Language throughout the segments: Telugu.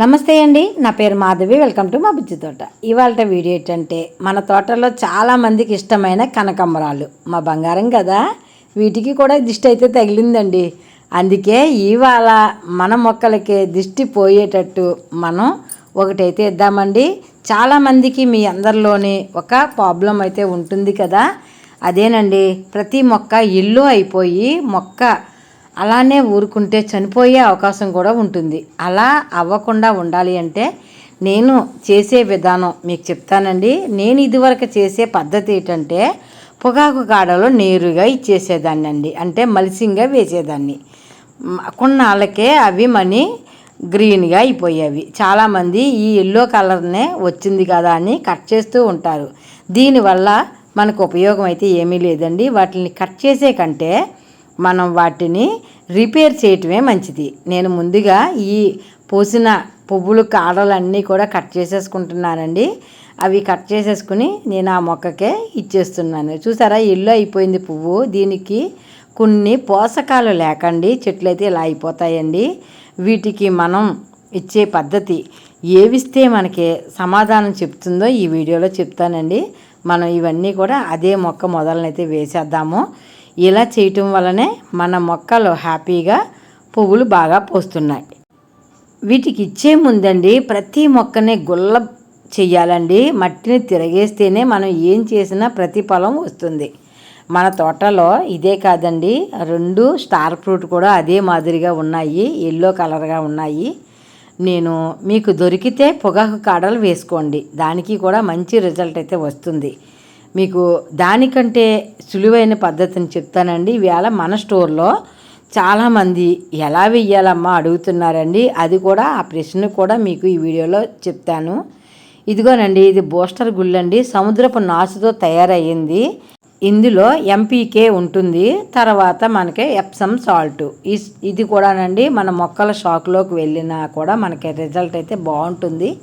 నమస్తే అండి నా పేరు మాధవి వెల్కమ్ టు మా బుజ్జి తోట. ఇవాళ వీడియో ఏంటంటే మన తోటలో చాలామందికి ఇష్టమైన కనకంబరాలు. మా బంగారం కదా వీటికి కూడా దిష్టి అయితే తగిలిందండి. అందుకే ఇవాళ మన మొక్కలకి దిష్టి పోయేటట్టు మనం ఒకటైతే ఇద్దామండి. చాలామందికి మీ అందరిలోని ఒక ప్రాబ్లం అయితే ఉంటుంది కదా. అదేనండి ప్రతి మొక్క ఇల్లు అయిపోయి మొక్క అలానే ఊరుకుంటే చనిపోయే అవకాశం కూడా ఉంటుంది. అలా అవ్వకుండా ఉండాలి అంటే నేను చేసే విధానం మీకు చెప్తానండి. నేను ఇదివరకు చేసే పద్ధతి ఏంటంటే పొగాకు కాడలో నేరుగా ఇచ్చేసేదాన్ని అండి అంటే మలిసింగా వేసేదాన్ని. కొన్నాళ్ళకే అవి మనీ గ్రీన్గా అయిపోయేవి. చాలామంది ఈ ఎల్లో కలర్నే వచ్చింది కదా అని కట్ చేస్తూ ఉంటారు. దీనివల్ల మనకు ఉపయోగం అయితే ఏమీ లేదండి. వాటిని కట్ చేసే కంటే మనం వాటిని రిపేర్ చేయటమే మంచిది. నేను ముందుగా ఈ పోసిన పువ్వులు కాడలన్నీ కూడా కట్ చేసేసుకుంటున్నానండి. అవి కట్ చేసేసుకుని నేను ఆ మొక్కకే ఇచ్చేస్తున్నాను. చూసారా ఇల్లు అయిపోయింది పువ్వు. దీనికి కొన్ని పోషకాలు లేకండి. చెట్లు అయితే ఇలా అయిపోతాయండి. వీటికి మనం ఇచ్చే పద్ధతి ఏవిస్తే మనకి సమాధానం చెప్తుందో ఈ వీడియోలో చెప్తానండి. మనం ఇవన్నీ కూడా అదే మొక్క మొదలనైతే వేసేద్దాము. ఇలా చేయటం వలనే మన మొక్కలు హ్యాపీగా పువ్వులు బాగా పోస్తున్నాయి. వీటికి ఇచ్చే ముందండి ప్రతి మొక్కని గుల్ల చెయ్యాలండి. మట్టిని తిరగేస్తేనే మనం ఏం చేసినా ప్రతిఫలం వస్తుంది. మన తోటలో ఇదే కాదండి. రెండు స్టార్ ఫ్రూట్ కూడా అదే మాదిరిగా ఉన్నాయి. ఎల్లో కలర్గా ఉన్నాయి. నేను మీకు దొరికితే పొగాకు కాడలు వేసుకోండి. దానికి కూడా మంచి రిజల్ట్ అయితే వస్తుంది. మీకు దానికంటే సులువైన పద్ధతిని చెప్తానండి. ఇవాళ మన స్టోర్లో చాలామంది ఎలా వెయ్యాలమ్మా అడుగుతున్నారండి. అది కూడా ఆ ప్రశ్న కూడా మీకు ఈ వీడియోలో చెప్తాను. ఇదిగోనండి ఇది బూస్టర్ గుళ్ళండి. సముద్రపు నాచుతో తయారయ్యింది. ఇందులో ఎంపీకే ఉంటుంది. తర్వాత మనకి ఎప్సమ్ సాల్ట్ ఇది కూడానండి మన మొక్కల షాక్లోకి వెళ్ళినా కూడా మనకి రిజల్ట్ అయితే బాగుంటుంది.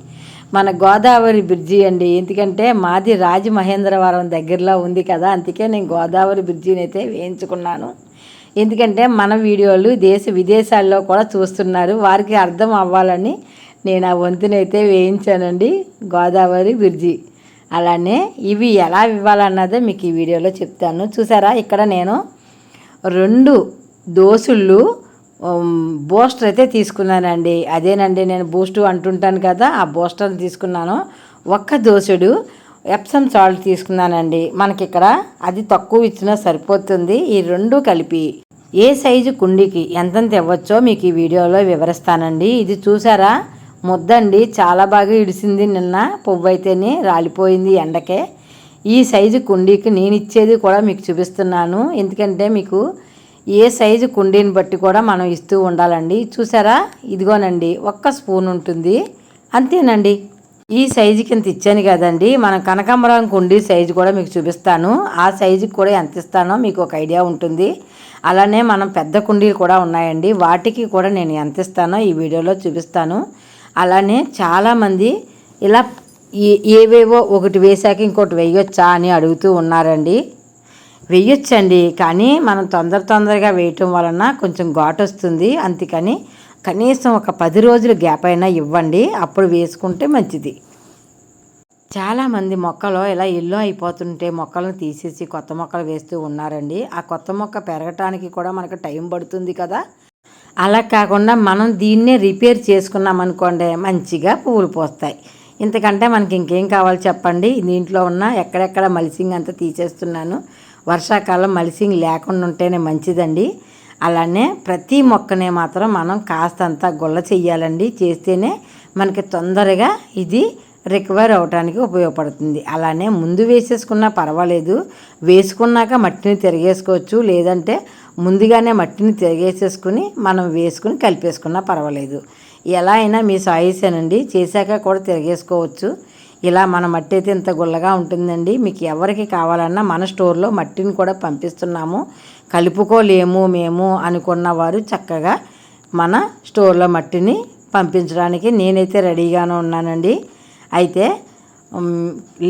మన గోదావరి బ్రిడ్జి అండి. ఎందుకంటే మాది రాజమహేంద్రవరం దగ్గరలో ఉంది కదా అందుకే నేను గోదావరి బ్రిడ్జిని అయితే వేయించుకున్నాను. ఎందుకంటే మన వీడియోలు దేశ విదేశాల్లో కూడా చూస్తున్నారు వారికి అర్థం అవ్వాలని నేను ఆ వంతునైతే వేయించానండి గోదావరి బ్రిడ్జి. అలానే ఇవి ఎలా ఇవ్వాలన్నదే మీకు ఈ వీడియోలో చెప్తాను. చూసారా ఇక్కడ నేను రెండు దోసుళ్ళు బూస్టర్ అయితే తీసుకున్నానండి. అదేనండి నేను బూస్ట్ అంటుంటాను కదా ఆ బూస్టర్ తీసుకున్నాను. ఒక్క దోసుడు ఎప్సమ్ సాల్ట్ తీసుకున్నానండి. మనకి ఇక్కడ అది తక్కువ ఇచ్చినా సరిపోతుంది. ఈ రెండు కలిపి ఏ సైజు కుండీకి ఎంతెంత ఇవ్వచ్చో మీకు ఈ వీడియోలో వివరిస్తానండి. ఇది చూసారా? ముద్దండి చాలా బాగా ఇడిసింది నిన్న. పువ్వు అయితేనే రాలిపోయింది ఎండకే. ఈ సైజు కుండీకి నేను ఇచ్చేది కూడా మీకు చూపిస్తున్నాను. ఎందుకంటే మీకు ఏ సైజు కుండీని బట్టి కూడా మనం ఇస్తూ ఉండాలండి. చూసారా? ఇదిగోనండి ఒక్క స్పూన్ ఉంటుంది. అంతేనండి. ఈ సైజు కింద ఇచ్చాను కదండి. మనం కనకాంబరం కుండీ సైజు కూడా మీకు చూపిస్తాను. ఆ సైజుకి కూడా ఎంత ఇస్తానో మీకు ఒక ఐడియా ఉంటుంది. అలానే మనం పెద్ద కుండీలు కూడా ఉన్నాయండి. వాటికి కూడా నేను ఎంత ఇస్తానో ఈ వీడియోలో చూపిస్తాను. అలానే చాలామంది ఇలా ఏ- ఏవేవో ఒకటి వేసాక ఇంకోటి వేయొచ్చా అని అడుగుతూ ఉన్నారండి. వేయొచ్చండి కానీ మనం తొందర తొందరగా వేయటం వలన కొంచెం ఘాటు వస్తుంది. అందుకని కనీసం ఒక పది రోజులు గ్యాప్ అయినా ఇవ్వండి. అప్పుడు వేసుకుంటే మంచిది. చాలామంది మొక్కలు ఇలా ఎల్లో అయిపోతుంటే మొక్కలను తీసేసి కొత్త మొక్కలు వేస్తూ ఉన్నారండి. ఆ కొత్త మొక్క పెరగటానికి కూడా మనకు టైం పడుతుంది కదా. అలా కాకుండా మనం దీన్నే రిపేర్ చేసుకున్నాం అనుకోండి మంచిగా పువ్వులు పోస్తాయి. ఇంతకంటే మనకి ఇంకేం కావాలి చెప్పండి? దీంట్లో ఉన్న ఎక్కడెక్కడ మలిసింగ్ అంతా తీసేస్తున్నాను. వర్షాకాలం మలిసింగ్ లేకుండా ఉంటేనే మంచిదండి. అలానే ప్రతి మొక్కనే మాత్రం మనం కాస్తంత గుల్ల చెయ్యాలండి. చేస్తేనే మనకి తొందరగా ఇది రికవర్ అవడానికి ఉపయోగపడుతుంది. అలానే ముందు వేసేసుకున్నా పర్వాలేదు. వేసుకున్నాక మట్టిని తిరిగేసుకోవచ్చు. లేదంటే ముందుగానే మట్టిని తిరిగేసేసుకుని మనం వేసుకుని కలిపేసుకున్నా పర్వాలేదు. ఎలా అయినా మీ సాయిసేనండి. చేశాక కూడా తిరిగేసుకోవచ్చు. ఇలా మన మట్టి అయితే ఇంత గుల్లగా ఉంటుందండి. మీకు ఎవరికి కావాలన్నా మన స్టోర్లో మట్టిని కూడా పంపిస్తున్నాము. కలుపుకోలేము మేము అనుకున్న వారు చక్కగా మన స్టోర్లో మట్టిని పంపించడానికి నేనైతే రెడీగానే ఉన్నానండి. అయితే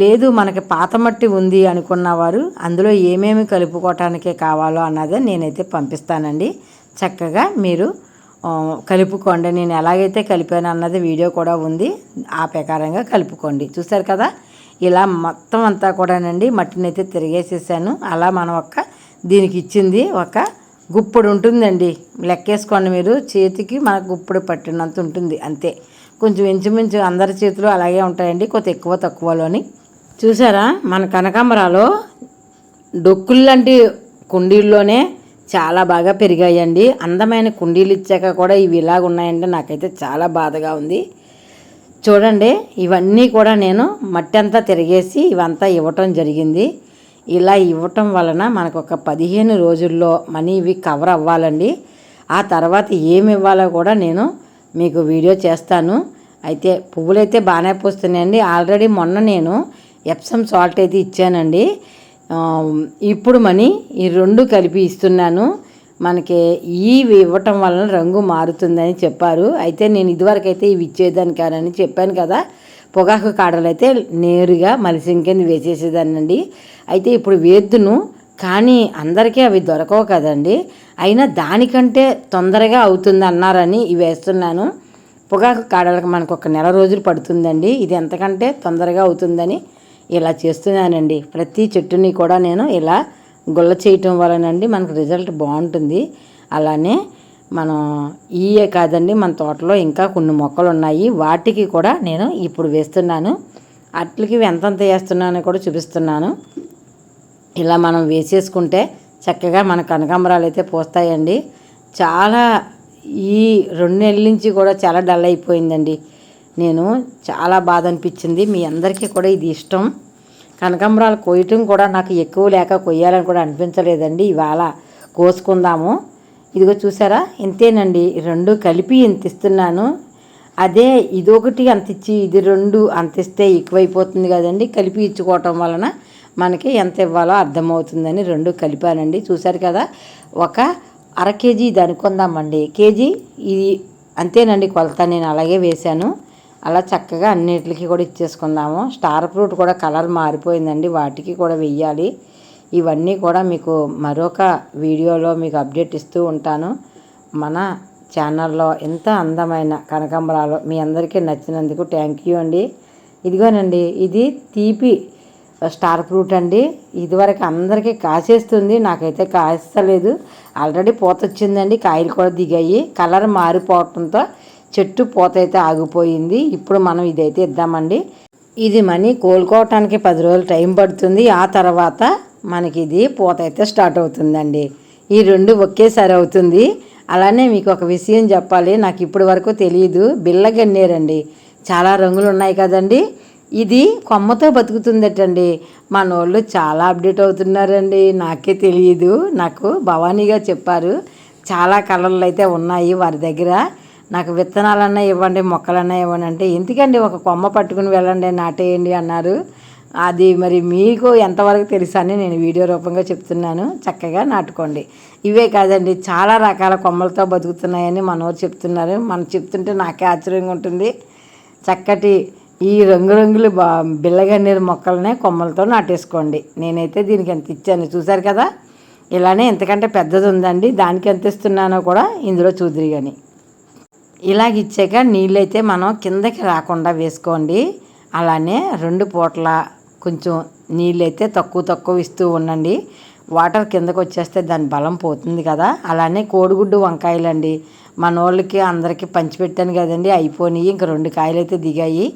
లేదు మనకి పాత మట్టి ఉంది అనుకున్నవారు అందులో ఏమేమి కలుపుకోవటానికి కావాలో అన్నదే నేనైతే పంపిస్తానండి. చక్కగా మీరు కలుపుకోండి. నేను ఎలాగైతే కలిపాను అన్నది వీడియో కూడా ఉంది. ఆ ప్రకారంగా కలుపుకోండి. చూసారు కదా? ఇలా మొత్తం అంతా కూడానండి మట్టిని అయితే తిరిగేసేసాను. అలా మనం ఒక్క దీనికి ఇచ్చింది ఒక గుప్పుడు ఉంటుందండి. లెక్కేసుకోండి మీరు. చేతికి మనకు గుప్పుడు పట్టినంత ఉంటుంది. అంతే. కొంచెం ఇంచుమించు అందరి చేతులు అలాగే ఉంటాయండి. కొంత ఎక్కువ తక్కువలోని. చూసారా మన కనకాంబరాలో డొక్కుల్లాంటి కుండీల్లోనే చాలా బాగా పెరిగాయండి. అందమైన కుండీలు ఇచ్చాక కూడా ఇవి ఇలాగ ఉన్నాయంటే నాకైతే చాలా బాధగా ఉంది. చూడండి ఇవన్నీ కూడా నేను మట్టి అంతా తిరిగేసి ఇవంతా ఇవ్వటం జరిగింది. ఇలా ఇవ్వటం వలన మనకు ఒక పదిహేను రోజుల్లో మనీ ఇవి కవర్ అవ్వాలండి. ఆ తర్వాత ఏమి ఇవ్వాలో కూడా నేను మీకు వీడియో చేస్తాను. అయితే పువ్వులైతే బాగానే పూస్తున్నాయండి. ఆల్రెడీ మొన్న నేను ఎప్సమ్ సాల్ట్ అయితే ఇచ్చానండి. ఇప్పుడు మనీ ఈ రెండు కలిపి ఇస్తున్నాను. మనకి ఇవి ఇవ్వటం వలన రంగు మారుతుందని చెప్పారు. అయితే నేను ఇదివరకు అయితే ఇవి ఇచ్చేదాన్ని కానని చెప్పాను కదా. పొగాకు కాడలు అయితే నేరుగా మలిసింగ్ కింద వేసేసేదానండి అయితే ఇప్పుడు వేద్దును కానీ అందరికీ అవి దొరకవు కదండి. అయినా దానికంటే తొందరగా అవుతుంది అన్నారని ఇవి వేస్తున్నాను. పొగాకు కాడలకు మనకు ఒక నెల రోజులు పడుతుందండి. ఇది ఎంతకంటే తొందరగా అవుతుందని ఇలా చేస్తున్నానండి. ప్రతి చెట్టుని కూడా నేను ఇలా గుల్ల చేయటం వలనండి మనకు రిజల్ట్ బాగుంటుంది. అలానే మనం ఈయే కాదండి మన తోటలో ఇంకా కొన్ని మొక్కలు ఉన్నాయి. వాటికి కూడా నేను ఇప్పుడు వేస్తున్నాను. అట్లకి ఎంతంత వేస్తున్నానో కూడా చూపిస్తున్నాను. ఇలా మనం వేసేసుకుంటే చక్కగా మన కనకాంబరాలు అయితే పోస్తాయండి. చాలా ఈ రెండు నెలల నుంచి కూడా చాలా డల్ అయిపోయిందండి. నేను చాలా బాధ అనిపించింది మీ అందరికీ కూడా ఇది ఇష్టం. కనకాంబరాలు కోయటం కూడా నాకు ఎక్కువ లేక కొయ్యాలని కూడా అనిపించలేదండి. ఇవాళ కోసుకుందాము. ఇదిగో చూసారా? ఇంతేనండి. రెండు కలిపి ఇంత ఇస్తున్నాను. అదే ఇదొకటి అంత ఇచ్చి ఇది రెండు అంత ఇస్తే ఎక్కువైపోతుంది కదండి. కలిపి ఇచ్చుకోవటం వలన మనకి ఎంత ఇవ్వాలో అర్థమవుతుందని రెండు కలిపానండి. చూశారు కదా? ఒక అర కేజీ ఇది అనుకుందామండి. కేజీ ఇది అంతేనండి కొలత. నేను అలాగే వేశాను. అలా చక్కగా అన్నిటికి కూడా ఇచ్చేసుకుందాము. స్టార్ ఫ్రూట్ కూడా కలర్ మారిపోయిందండి. వాటికి కూడా వెయ్యాలి. ఇవన్నీ కూడా మీకు మరొక వీడియోలో మీకు అప్డేట్ ఇస్తూ ఉంటాను. మన ఛానల్లో ఎంత అందమైన కనకాంబరాలు మీ అందరికీ నచ్చినందుకు థ్యాంక్ యూ అండి. ఇదిగోనండి ఇది తీపి స్టార్ ఫ్రూట్ అండి. ఇదివరకు అందరికీ కాసేస్తుంది నాకైతే కాస్తలేదు. ఆల్రెడీ పూత వచ్చిందండి కాయలు కూడా దిగాయి. కలర్ మారిపోవటంతో చెట్టు పూత అయితే ఆగిపోయింది. ఇప్పుడు మనం ఇదైతే ఇద్దామండి. ఇది మనీ కోలుకోవటానికి పది రోజులు టైం పడుతుంది. ఆ తర్వాత మనకి ఇది పూత అయితే స్టార్ట్ అవుతుందండి. ఈ రెండు ఒకేసారి అవుతుంది. అలానే మీకు ఒక విషయం చెప్పాలి. నాకు ఇప్పటి వరకు తెలియదు బిల్లగన్నేరండి చాలా రంగులు ఉన్నాయి కదండి. ఇది కొమ్మతో బతుకుతుందటండి. మన వాళ్ళు చాలా అప్డేట్ అవుతున్నారండి. నాకే తెలియదు నాకు భవానీగా చెప్పారు. చాలా కలర్లు అయితే ఉన్నాయి వారి దగ్గర. నాకు విత్తనాలన్నా ఇవ్వండి మొక్కలన్నా ఇవ్వండి అంటే ఎందుకండి ఒక కొమ్మ పట్టుకుని వెళ్ళండి నాటేయండి అన్నారు. అది మరి మీకు ఎంతవరకు తెలుసా అని నేను వీడియో రూపంగా చెప్తున్నాను. చక్కగా నాటుకోండి. ఇవే కాదండి చాలా రకాల కొమ్మలతో బతుకుతున్నాయని మనోరు చెప్తున్నారు. మనం చెప్తుంటే నాకే ఆశ్చర్యంగా ఉంటుంది. చక్కటి ఈ రంగురంగులు బా బిల్లగన్నేరు మొక్కలనే కొమ్మలతో నాటేసుకోండి. నేనైతే దీనికి ఎంత ఇచ్చాను చూసారు కదా? ఇలానే ఎంతకంటే పెద్దది ఉందండి. దానికి ఎంత ఇస్తున్నానో కూడా ఇందులో చూద్దరు కానీ ఇలాగ ఇచ్చాక నీళ్ళైతే మనం కిందకి రాకుండా వేసుకోండి. అలానే రెండు పూటల కొంచెం నీళ్ళైతే తక్కువ తక్కువ ఇస్తూ ఉండండి. వాటర్ కిందకు వచ్చేస్తే దాని బలం పోతుంది కదా. అలానే కోడిగుడ్డు వంకాయలండి. మన వాళ్ళకి అందరికీ పంచిపెట్టాను కదండి. అయిపోయినాయి. ఇంక రెండు కాయలు అయితే దిగాయి.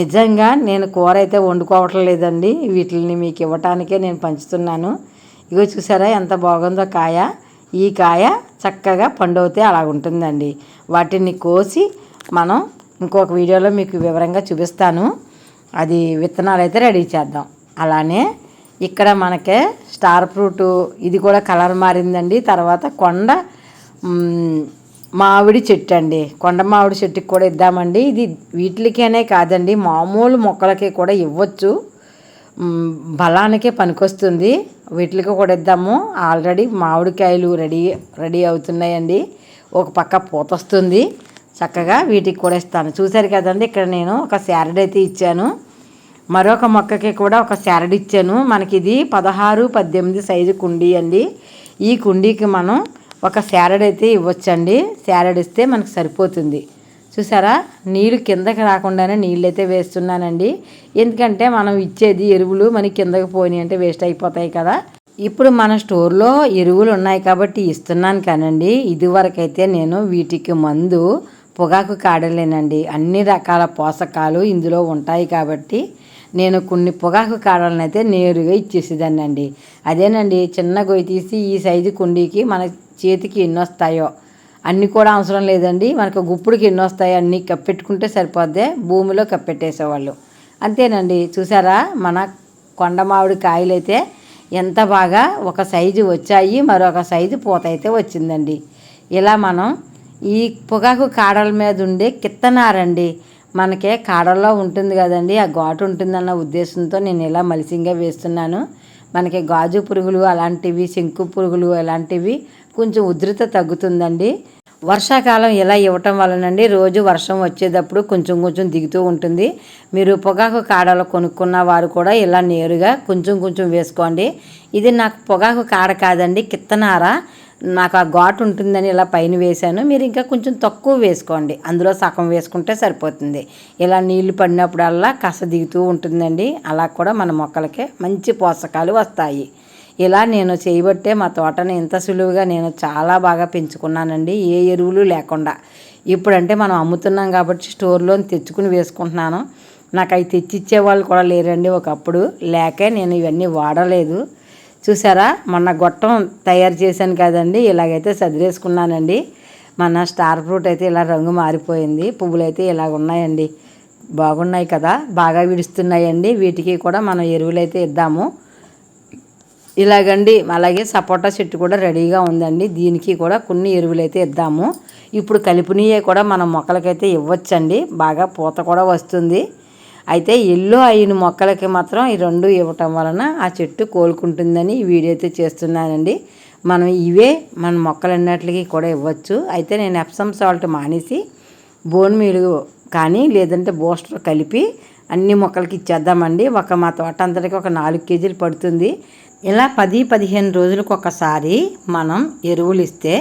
నిజంగా నేను కూర అయితే వండుకోవటం లేదండి. వీటిని మీకు ఇవ్వటానికే నేను పంచుతున్నాను. ఇగో చూసారా ఎంత బాగుందో కాయ. ఈ కాయ చక్కగా పండవుతే అలా ఉంటుందండి వాటిని కోసి మనం ఇంకొక వీడియోలో మీకు వివరంగా చూపిస్తాను. అది విత్తనాలు అయితే రెడీ చేద్దాం. అలానే ఇక్కడ మనకే స్టార్ ఫ్రూట్ ఇది కూడా కలర్ మారిందండి. తర్వాత కొండ మామిడి చెట్టు అండి కొండ మామిడి చెట్టుకి కూడా ఇద్దామండి. ఇది వీటికనే కాదండి మామూలు మొక్కలకి కూడా ఇవ్వచ్చు. బలానికే పనికొస్తుంది. వీటికి కూడా ఇద్దాము. ఆల్రెడీ మామిడికాయలు రెడీ రెడీ అవుతున్నాయండి. ఒక పక్క పూత వస్తుంది చక్కగా వీటికి కూడా ఇస్తాను. చూశారు కదండి ఇక్కడ నేను ఒక శారడ్ అయితే ఇచ్చాను. మరొక మొక్కకి కూడా ఒక శారడ్ ఇచ్చాను. మనకి ఇది పదహారు పద్దెనిమిది సైజు కుండీ అండి. ఈ కుండీకి మనం ఒక శారడ్ అయితే ఇవ్వచ్చండి. శారడ్ ఇస్తే మనకు సరిపోతుంది. చూసారా? నీళ్ళు కిందకి రాకుండానే నీళ్ళు అయితే వేస్తున్నానండి. ఎందుకంటే మనం ఇచ్చేది ఎరువులు మనకి కిందకి పోయినాయి అంటే వేస్ట్ అయిపోతాయి కదా. ఇప్పుడు మన స్టోర్లో ఎరువులు ఉన్నాయి కాబట్టి ఇస్తున్నాను కానండి. ఇదివరకైతే నేను వీటికి మందు పొగాకు కాడలేనండి. అన్ని రకాల పోషకాలు ఇందులో ఉంటాయి కాబట్టి నేను కొన్ని పొగాకు కాడలను అయితే నేరుగా ఇచ్చేసేదాన్ని అండి అదేనండి చిన్న గొయ్యి తీసి ఈ సైజు కుండీకి మన చేతికి ఎన్ని వస్తాయో. అన్నీ కూడా అవసరం లేదండి. మనకు గుప్పుడికి ఎన్ని వస్తాయి అన్నీ కప్పెట్టుకుంటే సరిపోద్ది. భూమిలో కప్పెట్టేసేవాళ్ళు. అంతేనండి. చూసారా? మన కొండ మామిడి కాయలైతే ఎంత బాగా ఒక సైజు వచ్చాయి మరొక సైజు పూత అయితే వచ్చిందండి. ఇలా మనం ఈ పొగాకు కాడల మీద ఉండే కిత్తనారండి. మనకే కాడల్లో ఉంటుంది కదండి. ఆ ఘాటు ఉంటుందన్న ఉద్దేశంతో నేను ఇలా మలిసింగా వేస్తున్నాను. మనకి గాజు పురుగులు అలాంటివి శంకు పురుగులు అలాంటివి కొంచెం ఉధృత తగ్గుతుందండి. వర్షాకాలం ఇలా ఇవ్వటం వలనండి రోజు వర్షం వచ్చేటప్పుడు కొంచెం కొంచెం దిగుతూ ఉంటుంది. మీరు పొగాకు కాడలు కొనుక్కున్న వారు కూడా ఇలా నేరుగా కొంచెం కొంచెం వేసుకోండి. ఇది నాకు పొగాకు కాడ కాదండి కిత్తనార. నాకు ఆ ఘాటు ఉంటుందని ఇలా పైన వేశాను. మీరు ఇంకా కొంచెం తక్కువ వేసుకోండి. అందులో సగం వేసుకుంటే సరిపోతుంది. ఇలా నీళ్ళు పడినప్పుడల్లా కస దిగుతూ ఉంటుందండి. అలా కూడా మన మొక్కలకి మంచి పోషకాలు వస్తాయి. ఇలా నేను చేయబట్టే మా తోటని ఇంత సులువుగా నేను చాలా బాగా పెంచుకున్నానండి. ఏ ఎరువులు లేకుండా. ఇప్పుడంటే మనం అమ్ముతున్నాం కాబట్టి స్టోర్లో తెచ్చుకుని వేసుకుంటున్నాను. నాకు అవి తెచ్చిచ్చే వాళ్ళు కూడా లేరండి ఒకప్పుడు. లేకే నేను ఇవన్నీ వాడలేదు. చూసారా? మొన్న గొట్టం తయారు చేశాను కదండి. ఇలాగైతే సదిరేసుకున్నానండి. మన స్టార్ ఫ్రూట్ అయితే ఇలా రంగు మారిపోయింది. పువ్వులు అయితే ఇలాగ ఉన్నాయండి. బాగున్నాయి కదా? బాగా విడుస్తున్నాయండి. వీటికి కూడా మనం ఎరువులు అయితే ఇద్దాము. ఇలాగండి అలాగే సపోటా చెట్టు కూడా రెడీగా ఉందండి. దీనికి కూడా కొన్ని ఎరువులు అయితే ఇద్దాము. ఇప్పుడు కలిపినయే కూడా మనం మొక్కలకైతే ఇవ్వచ్చండి. బాగా పూత కూడా వస్తుంది. అయితే ఎల్లో అయిన మొక్కలకి మాత్రం ఈ రెండు ఇవ్వటం వలన ఆ చెట్టు కోలుకుంటుందని ఈ వీడియో అయితే చేస్తున్నానండి. మనం ఇవే మన మొక్కలన్నిటికి కూడా ఇవ్వచ్చు. అయితే నేను ఎప్సమ్ సాల్ట్ మానేసి బోన్ మీలు కానీ లేదంటే బూస్టర్ కలిపి అన్ని మొక్కలకి ఇచ్చేద్దామండి. ఒక మా తోట అంతటికి ఒక నాలుగు కేజీలు పడుతుంది. ఇలా పది పదిహేను రోజులకు ఒకసారి మనం ఎరువులు ఇస్తే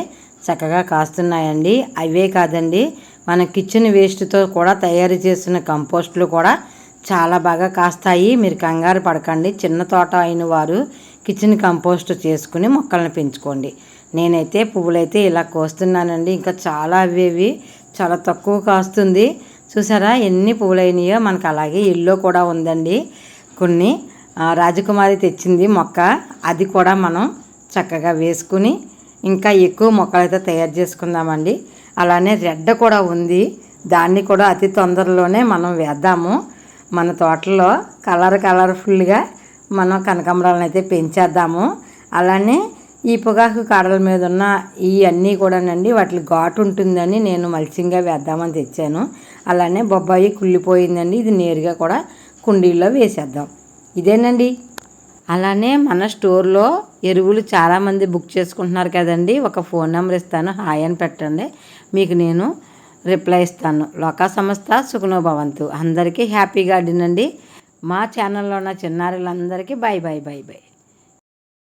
చక్కగా కాస్తున్నాయండి. అవే కాదండి. మన కిచెన్ వేస్ట్తో కూడా తయారు చేసిన కంపోస్ట్లు కూడా చాలా బాగా కాస్తాయి. మీరు కంగారు పడకండి. చిన్న తోట అయిన వారు కిచెన్ కంపోస్ట్ చేసుకుని మొక్కలను పెంచుకోండి. నేనైతే పువ్వులైతే ఇలా కోస్తున్నానండి. ఇంకా చాలా అవేవి చాలా తక్కువ కాస్తుంది. చూసారా? ఎన్ని పూలైనాయో మనకు అలాగే ఇల్లు కూడా ఉందండి. కొన్ని రాజకుమారి తెచ్చింది మొక్క. అది కూడా మనం చక్కగా వేసుకుని ఇంకా ఎక్కువ మొక్కలైతే తయారు చేసుకుందామండి. అలానే రెడ్డ కూడా ఉంది. దాన్ని కూడా అతి తొందరలోనే మనం వేద్దాము. మన తోటలో కలర్ కలర్ఫుల్గా మనం కనకాంబరాలను అయితే పెంచేద్దాము. అలానే ఈ పొగాకు కాడల మీద ఉన్న ఈ అన్నీ కూడానండి వాటి ఘాటు ఉంటుందని నేను మల్చింగ్గా వేద్దామని తెచ్చాను. అలానే బొబ్బాయి కుళ్ళిపోయిందండి. ఇది నేరుగా కూడా కుండీల్లో వేసేద్దాం. ఇదేనండి. అలానే మన స్టోర్లో ఎరువులు చాలామంది బుక్ చేసుకుంటున్నారు కదండి. ఒక ఫోన్ నెంబర్ ఇస్తాను. హాయ్ అని పెట్టండి. మీకు నేను రిప్లై ఇస్తాను. లోకా సంస్థ సుఖనోభవంతు అందరికీ హ్యాపీ గార్డెన్ అండి. మా ఛానల్లో ఉన్న చిన్నారులందరికీ బాయ్ బాయ్ బాయ్ బాయ్